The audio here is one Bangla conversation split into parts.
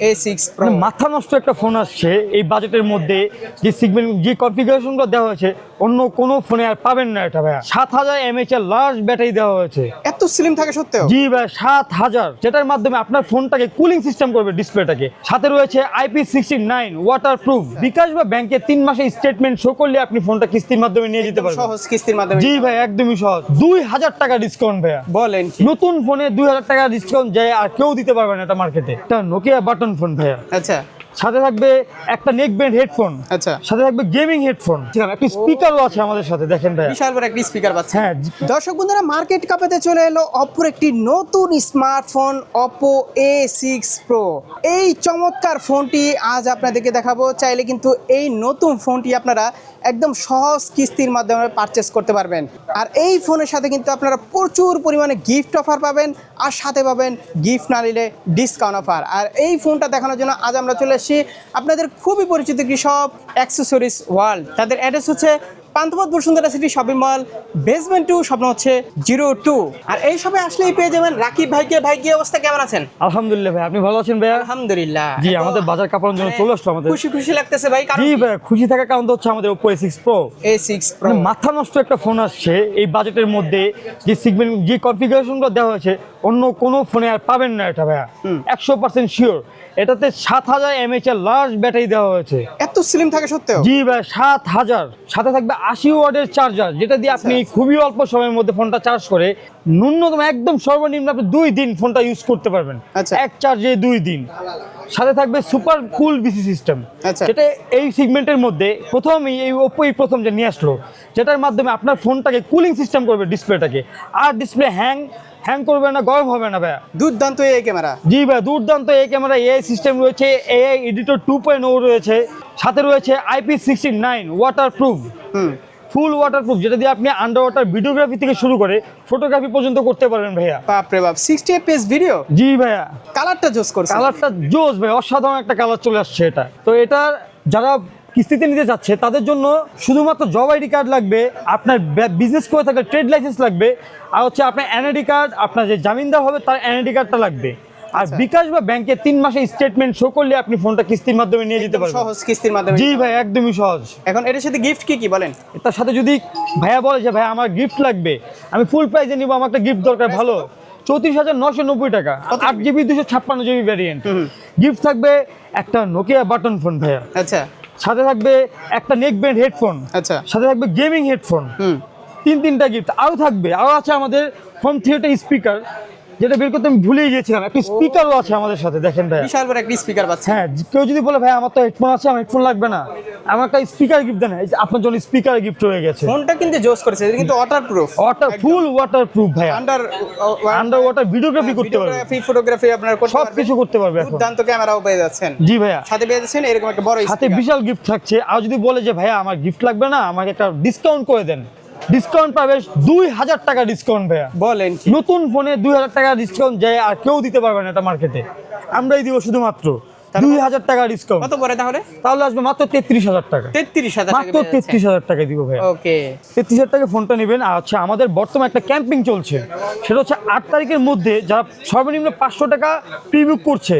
এ সিক্স মানে মাথা নষ্ট একটা ফোন আসছে এই বাজেটের মধ্যে, যে সিগমেন্ট যে কনফিগারেশনগুলো দেওয়া হয়েছে অন্য কোনো ফোনে আর পাবেন না এটা ভাইয়া। সাত হাজার এমএচ এর লার্জ ব্যাটারি দেওয়া হয়েছে। এত স্লিম থাকে সত্ত্বেও? জি ভাই সাত হাজার। যেটার মাধ্যমে আপনার ফোনটাকে কুলিং সিস্টেম করবে ডিসপ্লেটাকে সাথে রয়েছে IP sixty nine waterproof bKash বা ব্যাংকে তিন মাসের স্টেটমেন্ট শো করলে আপনি ফোনটা কিস্তির মাধ্যমে নিয়ে যেতে পারবেন। সহজ কিস্তির মাধ্যমে জি ভাই একদমই সহজ। দুই হাজার টাকা ডিসকাউন্ট ভাইয়া। বলেন কি? নতুন ফোনে দুই হাজার টাকা ডিসকাউন্ট যায় আর কেউ দিতে পারবে না এটা মার্কেটে এটা নোকিয়া বাটন ফোন ভাইয়া। আচ্ছা। সাথে থাকবে একটা নেক ব্যান্ড হেডফোন আচ্ছা। সাথে থাকবে গেমিং হেডফোন একটা স্পিকারও আছে আমাদের সাথে দেখেন ভাইয়া। বিশাল বড় একটা স্পিকার পাচ্ছে। হ্যাঁ দর্শক বন্ধুরা মার্কেট কাপেতে চলে এলো অপোর একটি নতুন smartphone Oppo A six pro এই চমৎকার ফোনটি আজ আপনাদেরকে দেখাবো। চাইলে কিন্তু এই নতুন ফোনটি আপনারা একদম সহজ কিস্তির মাধ্যমে পারচেস করতে পারবেন। আর এই ফোনের সাথে কিন্তু আপনারা প্রচুর পরিমাণে গিফট অফার পাবেন আর সাথে পাবেন গিফট না নিলে ডিসকাউন্ট অফার আর এই ফোনটা দেখানোর জন্য আজ আমরা চলে এসেছি আপনাদের খুবই পরিচিত কৃষক অ্যাক্সেসরিজ ওয়ার্ল্ড তাদের অ্যাড্রেস হচ্ছে Panthapath Bashundhara City Shopping Mall basement two স্বপ্ন হচ্ছে জিরো টু আর এই সবে আসলেই পেয়ে যাবেন রাকিব ভাইকে। ভাই কি অবস্থা? কেমন আছেন? আলহামদুলিল্লাহ ভাই আপনি ভালো আছেন ভাইয়া? আলহামদুলিল্লাহ। জি আমাদের বাজার কাপড়ের জন্য চলে আসলো আমাদের। খুশি খুশি লাগতেছে ভাই কারণ জি ভাই খুশি থাকার কারণ তো হচ্ছে আমাদের six pro A six pro মানে মাথা নষ্ট একটা ফোন আসছে এই বাজেটের মধ্যে যে সিগমেন্ট যে কনফিগারেশনগুলো দেওয়া হয়েছে অন্য কোনো ফোনে আর পাবেন না এটা ভাইয়া। একশো পার্সেন্ট শিওর এটাতে সাত হাজার এমএচ এর লার্জ ব্যাটারি দেওয়া হয়েছে। এত স্লিম থাকে সত্ত্বেও? জি ভাই সাত হাজার। সাথে থাকবে আশি ওয়ার্ডের চার্জার যেটা দিয়ে আপনি খুবই অল্প সময়ের মধ্যে ফোনটা চার্জ করে ন্যূনতম একদম সর্বনিম্ন আপনি দুই দিন ফোনটা ইউজ করতে পারবেন। আচ্ছা। এক চার্জে দুই দিন। সাথে থাকবে সুপার কুল বিসি সিস্টেম। যেটা এই সিগমেন্টের মধ্যে প্রথমই এই ওপ্পোই প্রথম যে নিয়ে আসলো যেটার মাধ্যমে আপনার ফোনটাকে কুলিং সিস্টেম করবে ডিসপ্লেটাকে আর ডিসপ্লে হ্যাং হ্যাং করবে না গরম হবে না ভাইয়া। দুর্দান্ত এই ক্যামেরা জি ভাই দুর্দান্ত এই ক্যামেরা এআই সিস্টেম রয়েছে AI editor two point o রয়েছে। সাথে রয়েছে IP sixty nine waterproof হুম। ফুল ওয়াটার প্রুফ যেটা দিয়ে আপনি আন্ডার ওয়াটার ভিডিওগ্রাফি থেকে শুরু করে ফটোগ্রাফি পর্যন্ত করতে পারবেন ভাইয়া। বাপ রে বাপ সিক্সটি এফপিএস ভিডিও জি ভাইয়া। কালারটা জোস করছে। কালারটা জোস ভাই অসাধারণ একটা কালার চলে আসছে এটা। তো এটা যারা কিস্তিতে নিতে যাচ্ছে তাদের জন্য শুধুমাত্র জব আইডি কার্ড লাগবে আপনার বিজনেস করে থাকলে ট্রেড লাইসেন্স লাগবে আর হচ্ছে আপনার এনআইডি কার্ড আপনার যে জামিনদার হবে তার এনআইডি কার্ডটা লাগবে। আর আচ্ছা। বিকাশ বা ব্যাংকে তিন মাসের স্টেটমেন্ট শো করলে আপনি ফোনটা কিস্তির মাধ্যমে নিয়ে যেতে পারবেন। সহজ কিস্তির মাধ্যমে জি ভাই একদমই সহজ। এখন এটার সাথে গিফট কি কি বলেন? তার সাথে যদি ভাইয়া বলে যে ভাই আমার গিফট লাগবে আমি ফুল প্রাইজে নিবো আমার একটা গিফট দরকার ভালো। চৌত্রিশ হাজার নশো নব্বই টাকা। আট জিবি দুশো ছাপ্পান্ন জিবি ভ্যারিয়েন্ট গিফট থাকবে একটা নোকিয়া বাটন ফোন ভাইয়া। আচ্ছা। সাথে থাকবে একটা নেক ব্যান্ড হেডফোন আচ্ছা। সাথে থাকবে গেমিং হেডফোন তিন তিনটা গিফট আরও থাকবে আরও আছে আমাদের হোম থিয়েটার স্পিকার যেটা বের করতে আমি ভুলেই গিয়েছিলাম। একটা স্পিকারও আছে আমাদের সাথে দেখেন ভাই বিশাল বড় একটা স্পিকার পাচ্ছে। হ্যাঁ কেউ যদি বলে ভাই আমার তো হেডফোন আছে আমার হেডফোন লাগবে না। আমার একটা স্পিকার গিফট দেন। এই আপনার জন্য স্পিকার গিফট হয়ে গেছে। ফোনটা কিন্তু জোস করেছে এটা কিন্তু waterproof water full waterproof ভাই আন্ডার আন্ডার ওয়াটার ভিডিওগ্রাফি করতে পারবে। ভিডিওগ্রাফি ফটোগ্রাফি আপনারা করতে সব পারবেন। কিছু করতে পারবে এখন। দুর্দান্ত ক্যামেরাও পেয়ে যাচ্ছেন। জি ভাইয়া। সাথে পেয়ে যাচ্ছেন এরকম একটা বড় সাথে বিশাল গিফট থাকছে। আর যদি বলে যে ভাইয়া আমার গিফট লাগবে না আমাকে একটা ডিসকাউন্ট করে দেন। ডিসকাউন্ট পাবে দুই হাজার টাকা ডিসকাউন্ট ভাইয়া। বলেন নতুন ফোনে দুই হাজার টাকা ডিসকাউন্ট যায় আর কেউ দিতে পারবে না এটা মার্কেটে আমরাই দিব শুধুমাত্র। দুই হাজার টাকা ডিসকাউন্ট কত পরে তাহলে? তাহলে আসবে মাত্র তেত্রিশ হাজার টাকা। তেত্রিশ হাজার মাত্র তেত্রিশ হাজার টাকা দিব ভাইয়া। ওকে। তেত্রিশ হাজার টাকা ফোনটা নেবেন। আর হচ্ছে আমাদের বর্তমানে একটা ক্যাম্পিং চলছে। সেটা হচ্ছে আট তারিখের মধ্যে যারা সর্বনিম্ন পাঁচশো টাকা প্রিবুক করছে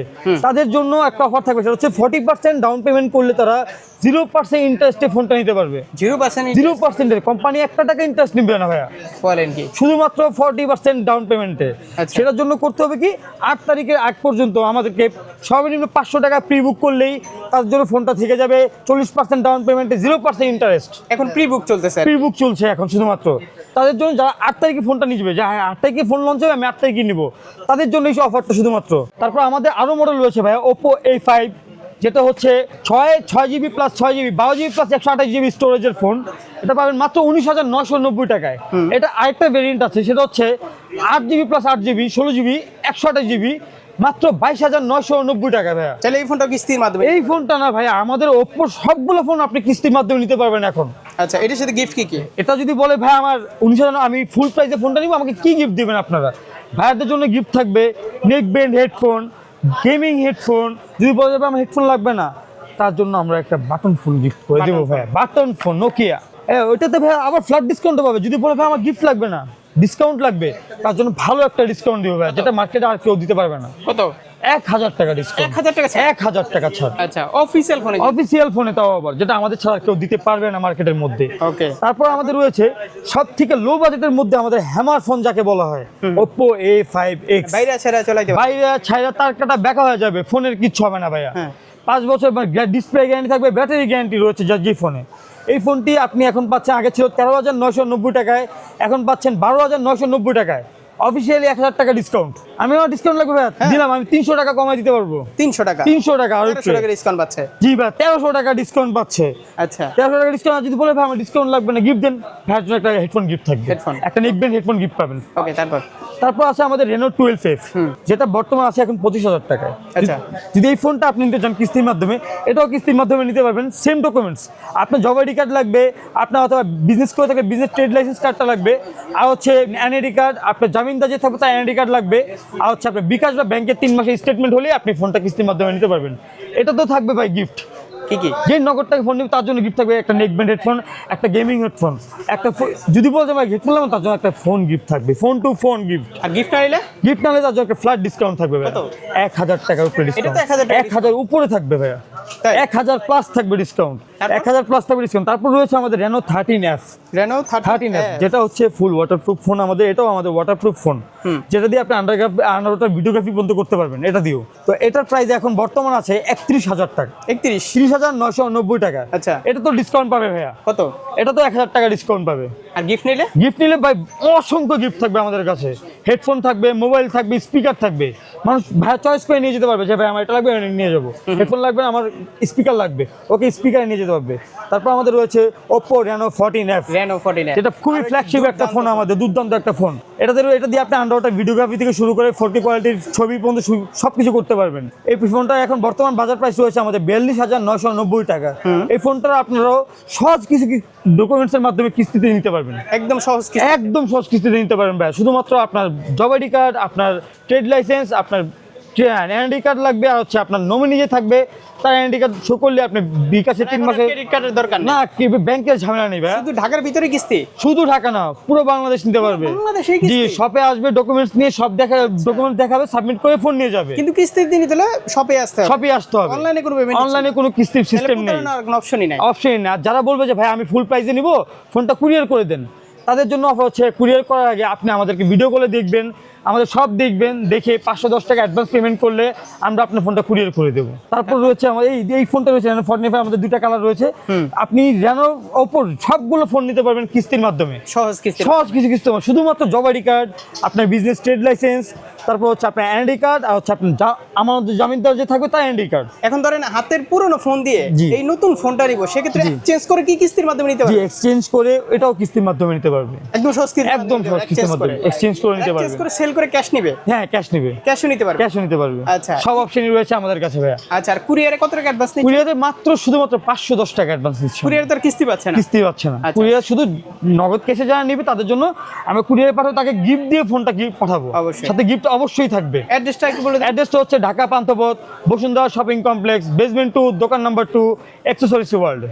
তাদের জন্য একটা অফার থাকবে। সেটা হচ্ছে ফর্টি পার্সেন্ট ডাউন পেমেন্ট করলে তারা জিরো পার্সেন্ট ইন্টারেস্টে ফোনটা নিতে পারবে। জিরো পার্সেন্ট জিরো পার্সেন্টের কোম্পানি একটা টাকা ইন্টারেস্ট নিবে না ভাইয়া। বলেন কি? শুধুমাত্র ফর্টি পার্সেন্ট ডাউন পেমেন্টে আচ্ছা। সেটার জন্য করতে হবে কি? আট তারিখের আগ পর্যন্ত আমাদেরকে সর্বনিম্ন পাঁচশো টাকা প্রি বুক করলেই তার জন্য ফোনটা থেকে যাবে। চল্লিশ পার্সেন্ট ডাউন পেমেন্টে জিরো পার্সেন্ট ইন্টারেস্ট এখন প্রি বুক চলতেছে। প্রি বুক চলছে এখন শুধুমাত্র। তাদের জন্য যারা আট তারিখে ফোনটা নিয়ে যাবে যে হ্যাঁ আট তারিখে ফোন লঞ্চ হবে আমি আট তারিখে নিব। তাদের জন্য এই অফারটা শুধুমাত্র। তারপর আমাদের আরও মডেল রয়েছে ভাই ওপো এ ফাইভ যেটা হচ্ছে ছয় ছয় জিবি প্লাস ছয় জিবি বারো জিবি প্লাস একশো আঠাশ জিবি স্টোরেজের ফোন এটা পাবেন মাত্র উনিশ হাজার নশো নব্বই টাকায়। এটা আরেকটা ভেরিয়েন্ট আছে সেটা হচ্ছে আট জিবি প্লাস আট জিবি ষোলো জিবি একশো আঠাশ জিবি মাত্র বাইশ হাজার নয়শো নব্বই টাকা ভাইয়া। তাহলে এই ফোনটা কিস্তির মাধ্যমে এই ফোনটা না ভাইয়া আমাদের ওপ্পোর সবগুলো ফোন আপনি কিস্তির মাধ্যমে নিতে পারবেন এখন। আচ্ছা এটার সাথে গিফট কি কি? এটা যদি বলে ভাই আমার উনিশ হাজার আমি ফুল প্রাইসে ফোনটা নিব আমাকে কি গিফট দেবেন আপনারা? ভাইয়াদের জন্য গিফট থাকবে neck band headphone gaming headphone যদি বলে যাবে আমার হেডফোন লাগবে না তার জন্য আমরা একটা বাটন ফোন গিফট করে দেবো ভাইয়া। বাটন ফোন নোকিয়া ওইটাতে ভাই আবার ফ্ল্যাট ডিসকাউন্টও পাবে। যদি বলে ভাই আমার গিফট লাগবে না ডিসকাউন্ট লাগবে তার জন্য ভালো একটা ডিসকাউন্ট দিব ভাই যেটা মার্কেটে আর কেউ দিতে পারবে না। কত? এক হাজার টাকা এক ডিসকাউন্ট হাজার টাকা এক হাজার টাকা ছাড়। আচ্ছা অফিসিয়াল ফোনে অফিসিয়াল ফোনে তাও আবার যেটা আমাদের ছাড়া কেউ দিতে পারবে না মার্কেটের মধ্যে। ওকে তারপর আমাদের রয়েছে সব থেকে লো বাজেটের মধ্যে আমাদের হ্যামার ফোন যাকে বলা হয়। ওপো এ বাইরে ছেড়ে চলাইতে পারবে। বাইরে ছাইরা তার কাটা ব্যাকা হয়ে যাবে ফোনের কিচ্ছু হবে না ভাইয়া। হ্যাঁ। পাঁচ বছর ডিসপ্লে গ্যারান্টি থাকবে ব্যাটারি গ্যারান্টি রয়েছে যা যে ফোনে এই ফোনটি আপনি এখন পাচ্ছেন, আগে ছিল তেরো হাজার নয়শো নব্বই টাকায়, এখন পাচ্ছেন বারো হাজার নয়শো নব্বই টাকায়। অফিসিয়ালি এক হাজার টাকা ডিসকাউন্ট আমি আমার ডিসকাউন্ট লাগবে ভাইয়া? দিলাম আমি তিনশো টাকা কমাই দিতে পারব। তিনশো টাকা। তিনশো টাকা ডিসকাউন্ট পাচ্ছে। জি ভাই তেরোশো টাকা ডিসকাউন্ট পাচ্ছে। আচ্ছা। তেরোশো টাকা ডিসকাউন্ট যদি বলে ভাই আমার ডিসকাউন্ট লাগবে না গিফট দেন। জন্য একটা হেডফোন গিফট থাকবে। Headphone। একটা নেকবেন হেডফোন গিফট পাবেন। ওকে তারপর? তারপর আছে আমাদের রেনো টুয়েলভ এফ যেটা বর্তমান আছে এখন পঁচিশ হাজার টাকায়। আচ্ছা। যদি এই ফোনটা আপনি নিতে চান কিস্তির মাধ্যমে এটাও কিস্তির মাধ্যমে নিতে পারবেন। সেম ডকুমেন্টস আপনার জব আইডি কার্ড লাগবে আপনার অথবা বিজনেস করে থাকলে বিজনেস ট্রেড লাইসেন্স কার্ডটা লাগবে আর হচ্ছে এনআইডি কার্ড আপনার জামিনদার যে থাকবে তার এনআইডি কার্ড লাগবে। আর হচ্ছে আপনার বিকাশ বা ব্যাংকের তিন মাসের স্টেটমেন্ট হলে আপনি ফোনটা কিস্তির মাধ্যমে নিতে পারবেন। এটা তো থাকবে ভাই গিফট কি কি? যে নগদ টাকা ফোন নিবে তার জন্য গিফট থাকবে একটা নেক ব্যান্ড হেডফোন একটা গেমিং হেডফোন একটা যদি বলতে ভাই হেডফোন নেবেন তার জন্য একটা ফোন গিফট থাকবে। ফোন টু ফোন গিফট আর গিফট না নিলে? গিফট না হলে তার জন্য একটা ফ্ল্যাট ডিসকাউন্ট থাকবে ভাই এক হাজার টাকার উপরে ডিসকাউন্ট 1000 এক হাজার উপরে থাকবে ভাইয়া? এক হাজার প্লাস থাকবে ডিসকাউন্ট? এক হাজার প্লাস থাকবে ডিসকাউন্ট তারপর রয়েছে আমাদের Reno thirteen F Reno thirteen যেটা হচ্ছে ফুল ওয়াটারপ্রুফ ফোন আমাদের এটাও আমাদের ওয়াটারপ্রুফ ফোন যেটা দিয়ে আপনি আন্ডারগ্রাফ আন্ডারওয়াটার ভিডিওগ্রাফি পর্যন্ত করতে পারবেন এটা দিয়েও। তো এটার প্রাইস এখন বর্তমান আছে একত্রিশ হাজার টাকা। একত্রিশ? তিরিশ হাজার নশো নব্বই টাকা। আচ্ছা। এটা তো ডিসকাউন্ট পাবে ভাইয়া। কত? এটা তো এক হাজার টাকা ডিসকাউন্ট পাবে। আর গিফট নিলে? গিফট নিলে ভাই অসংখ্য গিফট থাকবে আমাদের কাছে। হেডফোন থাকবে মোবাইল থাকবে স্পিকার থাকবে। মানুষ ভাই চয়েস করে নিয়ে যেতে পারবে যে ভাই আমার এটা লাগবে নিয়ে যাব। হেডফোন লাগবে আমার স্পিকার লাগবে। ওকে স্পিকার নিয়ে যেতে পারবে তারপর আমাদের রয়েছে Oppo Reno fourteen F Reno fourteen যেটা খুবই ফ্ল্যাগশিপ একটা ফোন আমাদের দুর্দান্ত একটা ফোন এটাতে এটা দিয়ে আপনি আন্ডারওয়াটার ভিডিওগ্রাফি থেকে শুরু করে ফোরটি কোয়ালিটির ছবি পর্যন্ত সব কিছু করতে পারবেন। এই ফোনটা এখন বর্তমান বাজার প্রাইস রয়েছে আমাদের বিয়াল্লিশ হাজার নয়শো নব্বই টাকা। এই ফোনটা আপনারাও সহজ কিছু ডকুমেন্টসের মাধ্যমে কিস্তিতে নিতে পারবেন। একদম সহজ একদম সহজ কিস্তিতে নিতে পারবেন ভাই শুধুমাত্র আপনার জব আইডি কার্ড আপনার ট্রেড লাইসেন্স আপনার এনআইডি কার্ড লাগবে আর হচ্ছে আপনার নমিনি যে থাকবে তার এনআইডি কার্ড শো করলে আপনি বিকাশে তিন মাসে ক্রেডিট কার্ডের দরকার না কি ব্যাংকের ঝামেলা নেই ভাই। শুধু ঢাকার ভিতরে কিস্তি? শুধু ঢাকা না পুরো বাংলাদেশ নিতে পারবে। জি শপে আসবে ডকুমেন্টস নিয়ে সব দেখা ডকুমেন্ট দেখাবে সাবমিট করে ফোন নিয়ে যাবে। কিন্তু কিস্তির দিনই তাহলে শপে আসতে হবে। শপে আসতে হবে। অনলাইনে কোনো পেমেন্ট অনলাইনে কোনো কিস্তির সিস্টেম নেই। অপশনই নাই। অপশন না যারা বলবে যে ভাই আমি ফুল প্রাইসে নিব ফোনটা কুরিয়ার করে দেন। তাদের জন্য অফার হচ্ছে কুরিয়ার করার আগে আপনি আমাদেরকে ভিডিও কলে দেখবেন। আমাদের সব দেখবেন দেখে পাঁচশো দশ টাকা অ্যাডভান্স পেমেন্ট করলে আমরা আপনার ফোনটা কুরিয়ার করে দেবো। তারপর রয়েছে আমাদের এই এই ফোনটা রয়েছে রেনো ফর্টি ফাইভ আমাদের দুইটা কালার রয়েছে। আপনি রেনো ওপর সবগুলো ফোন নিতে পারবেন কিস্তির মাধ্যমে। সহজ কিস্তি সহজ কিছু তোমার শুধুমাত্র জব আইডি কার্ড আপনার বিজনেস ট্রেড লাইসেন্স তারপর হচ্ছে আপনার এনআইডি কার্ড আর হচ্ছে আপনার আমার জামিনদার যে থাকবে তার এনআইডি কার্ড এখন ধরেন হাতের পুরনো ফোন দিয়ে। এই নতুন ফোনটা নিব সেক্ষেত্রে জি। চেঞ্জ করে কি কিস্তির মাধ্যমে নিতে পারবে? এক্সচেঞ্জ করে এটাও কিস্তির মাধ্যমে নিতে পারবে। একদম সহজ কিস্তির একদম সহজ কিস্তির মাধ্যমে এক্সচেঞ্জ করে নিতে পারবে। করে সেল করে ক্যাশ নিবে? হ্যাঁ ক্যাশ নেবে। ক্যাশও নিতে পারবে? ক্যাশও নিতে পারবে। আচ্ছা। সব অপশনই রয়েছে আমাদের কাছে ভাইয়া। আচ্ছা আর কুরিয়ারে কত টাকা অ্যাডভান্স নিচ্ছে? কুরিয়ারে মাত্র শুধুমাত্র পাঁচশো দশ টাকা অ্যাডভান্স নিচ্ছে। কুরিয়ারে তো আর কিস্তি পাচ্ছে না। কিস্তি পাচ্ছে না। আচ্ছা। কুরিয়ার শুধু নগদ কেসে যারা নিবে তাদের জন্য আমরা কুরিয়ারে পাঠাবো তাকে গিফট দিয়ে ফোনটা গিফট পাঠাবো। সাথে গিফট অবশ্যই থাকবে। অ্যাড্রেসটা একটু বলে অ্যাড্রেসটা হচ্ছে Dhaka Panthapath Bashundhara shopping complex basement two দোকান নাম্বার টু অ্যাক্সেসরিজ ওয়ার্ল্ড